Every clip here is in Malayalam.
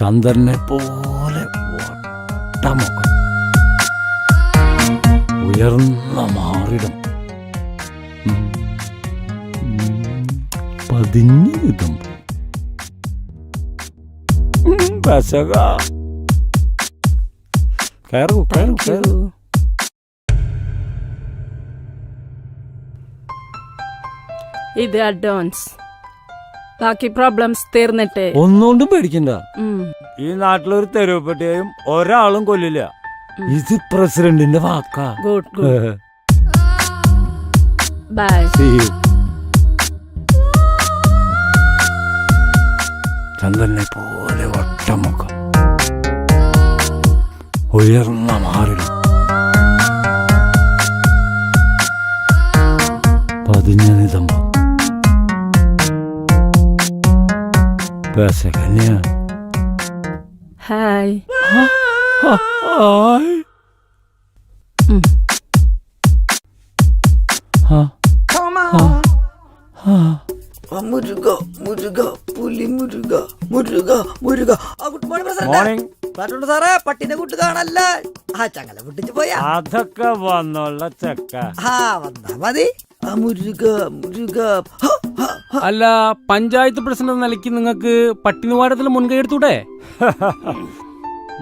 ചന്ദ്രനെ പോലെ വട്ടമുഖം ഉയർന്ന മാറിടം. പതിഞ്ഞു കിട്ടും പശക കയറൂ കയറൂ കയറൂ. ഇത് അഡ്വാൻസ് ബാക്കി പ്രോബ്ലംസ് തീർന്നിട്ട്. ഒന്നുകൊണ്ടും പേടിക്കണ്ട. ഈ നാട്ടിലൊരു തെരുവപ്പെട്ടിയും ഒരാളും കൊല്ലില്ല. ഇത് പ്രസിഡന്റിന്റെ വാക്കാ. Good good bye See you. ചന്ദ്രനെ പോലെ ഒട്ടമുഖം. ഉയർന്ന മാറി പതിഞ്ഞ നിതമ്പം പേസകന്യ ഹായ്. ഹായ്. മുരുക മുരുക പുലി Muruga Muruga Muruga. Good morning president പറഞ്ഞോണ്ട് സാറേ പട്ടിനെ കൂട്ട് കാണല്ല? ആ ചങ്ങല പൊട്ടിച്ച് പോയാ. അതൊക്കെ വന്നുള്ള ചക്ക. ആ വന്നാ മതി. ആ മുരുക മുരുക. അല്ല പഞ്ചായത്ത് പ്രസിഡന്റ് എന്ന നിലയ്ക്ക് നിങ്ങൾക്ക് പട്ടിണിവാരത്തിൽ മുൻകൈ എടുത്തൂടെ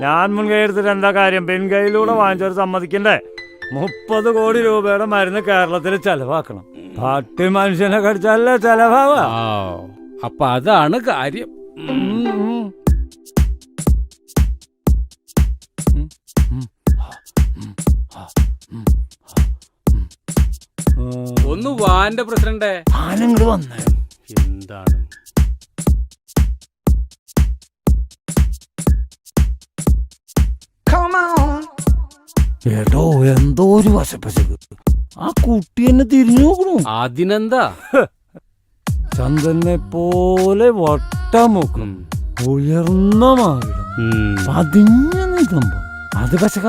ഞാൻ മുൻകൈ എടുത്തിട്ട് എന്താ കാര്യം പെൺകൈയിലൂടെ വാങ്ങിച്ചവർ സമ്മതിക്കണ്ടേ മുപ്പത് കോടി രൂപയുടെ മരുന്ന് കേരളത്തിൽ ചെലവാക്കണം പട്ടി മനുഷ്യനെ കടിച്ചല്ലേ ചെലവാവാ അപ്പൊ അതാണ് കാര്യം. ഒന്ന് വാന്റെ പ്രസിഡന്റ് ആനങ്ങൾ വന്നേ ഏട്ടോ എന്തോ ഒരു വശപ്പശക്ക് ആ കുട്ടി എന്നെ തിരിഞ്ഞു നോക്കണു. അതിനെന്താ? ചന്ദനെ പോലെ വട്ടമുഖം ഉം. ഉയർന്ന മാറി. പതിഞ്ഞ നിതമ്പം അത് പശക.